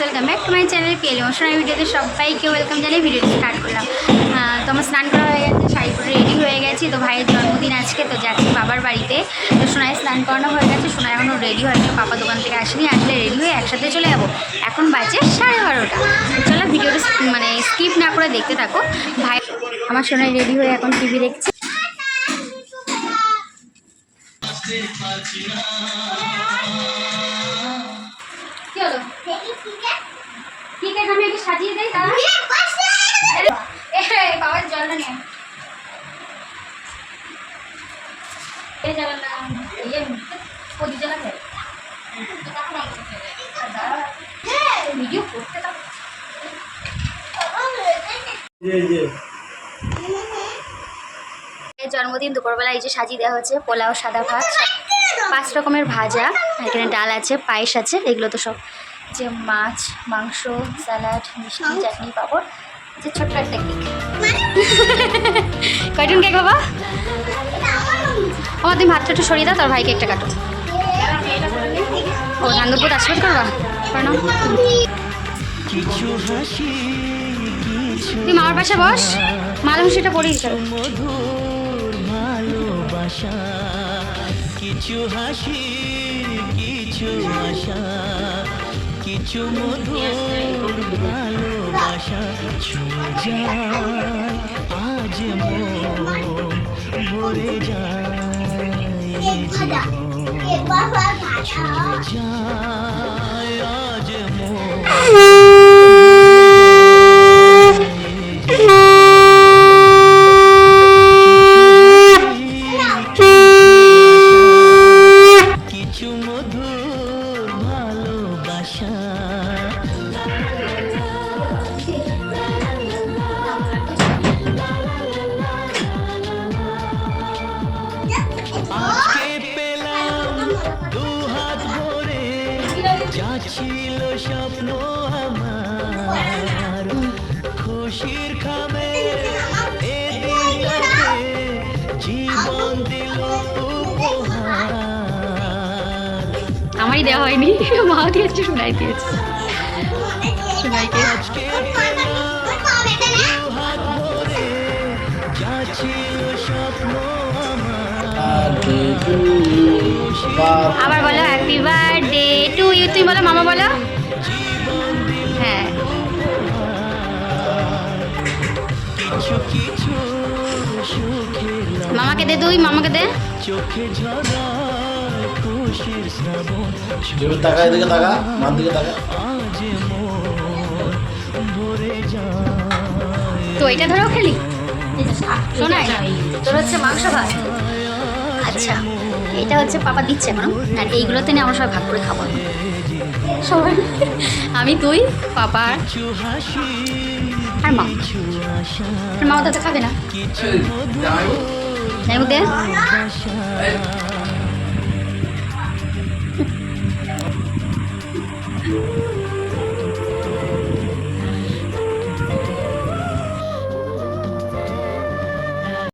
Welcome back to my channel PL emotional ভিডিওতে সবাইকে welcome জানিয়ে ভিডিওটি স্টার্ট করলাম। তো আমার স্নান করা হয়ে গেছে, শাড়ি পরে রেডি হয়ে গেছি। তো ভাইয়ের জন্মদিন আজকে, তো যাচ্ছি বাবার বাড়িতে। তো সোনায় স্নান করানো হয়ে গেছে সোনায় এখনও রেডি হয়নি পাপা দোকান থেকে আসেনি, আসলে রেডি হয়ে একসাথে চলে যাব। এখন বাজে সাড়ে বারোটা। চলো ভিডিওটা মানে স্কিপ না করে দেখতে থাকো। ভাই, আমার সোনায় রেডি হয়ে এখন টিভি দেখছি কি হলো ঠিক আছে আমি একটু সাজিয়ে দিই তাহলে এ বাবার জলটা নিয়ে আয়। এ জল না প্রদীপ জ্বালাবে ভিডিও করতে দাও এই জন্মদিন দুপুরবেলা এই যে সাজিয়ে দেওয়া হচ্ছে পোলাও, সাদা ভাত, পাঁচ রকমের ভাজা, এখানে ডাল আছে, পায়েস আছে, এগুলো তো সব যে মাছ, মাংস, স্যালাড, মিষ্টি, চাটনি, পাঁপড় যে ছোট্ট একটা কেক। কয়টুন কেক বাবা? আমার তুমি ভাতটা একটু সরিয়ে দাও তোর ভাই কেকটা কাটো ও নান্দরপুর আশীর্বাদ করবা হাসি তুই মামার পাশে বস মালা হুসিটা পড়িস চলো ভালোবাসা কিছু হাসি কিছু আশা। কিছু ভালোবাসা যায় আজ মন ভরে যায় জীবন আজকে পেলাম দু হাত ভরে যা ছিল স্বপ্ন আমার। খুশির খাবে জীবন দিল আমারই দেওয়া হয়নি মাও দিয়েছে শোনাই দিয়েছে। শোনাইকে আজকে পেলাম দু হাত ভরে যা ছিল স্বপ্ন আবার বলো হ্যাপি বার্থডে টু ইউ তুমি বলো মামা বলো। হ্যাঁ। মামাকে দে তুই মামাকে দে। চোখে ঝরায় খুশির শ্রাবণ তাকা এদিকে তাকা মার দিকে তাকা। আজ ভরে যায় তো এটা ধরেও খেলি। শোনাই তোর হচ্ছে মাংস ভাত। আচ্ছা এটা হচ্ছে পাপা দিচ্ছে এখন আর এইগুলোতে নিয়ে আমরা সবাই ভাগ করে খাব। সবাই আমি তুই পাপা আর- মা। মা তো খাবে না। কিছু